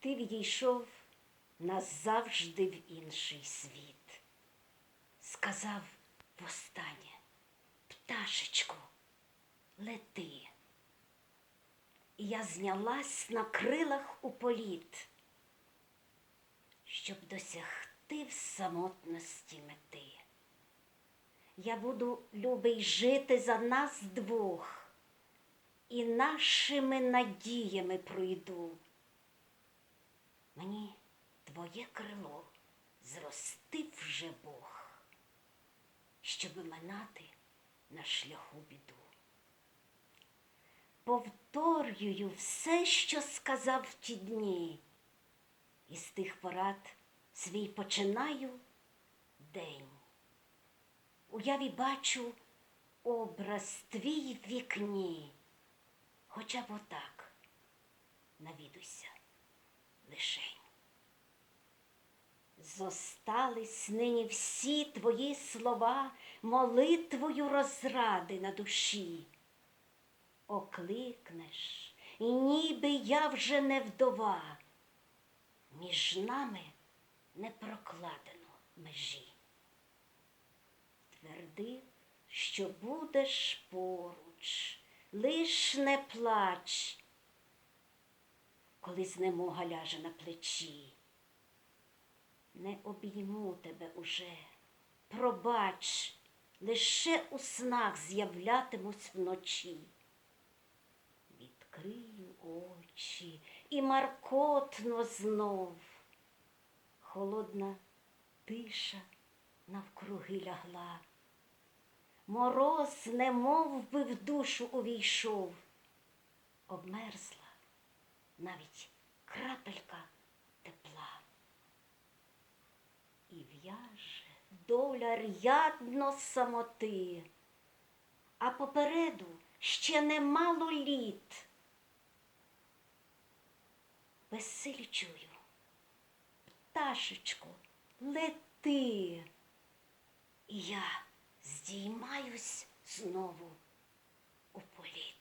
Ти відійшов назавжди в інший світ. Сказав востаннє, пташечко, лети. І я знялась на крилах у політ, щоб досягти в самотності мети. Я буду, любий, жити за нас двох, і нашими надіями пройду. Мені твоє крило зростив вже Бог, щоби минати на шляху біду. Повторюю все, що сказав в ті дні, і з тих порад свій починаю день. Уяві бачу образ твій в вікні, хоча б отак навідуйся Зостались нині всі твої слова молитвою розради на душі. Окликнеш, і ніби я вже не вдова, між нами не прокладено межі. Твердив, що будеш поруч, лиш не плач, коли знемога ляже на плечі. Не обійму тебе уже, пробач, лише у снах з'являтимусь вночі. Відкрию очі і маркотно знов. Холодна тиша навкруги лягла. Мороз, немов би в душу увійшов, обмерзла навіть крапелька тепла. В'яже доля рядно самоти, а попереду ще немало літ. Безсилі чую, пташечко, лети, і я здіймаюсь знову у політ.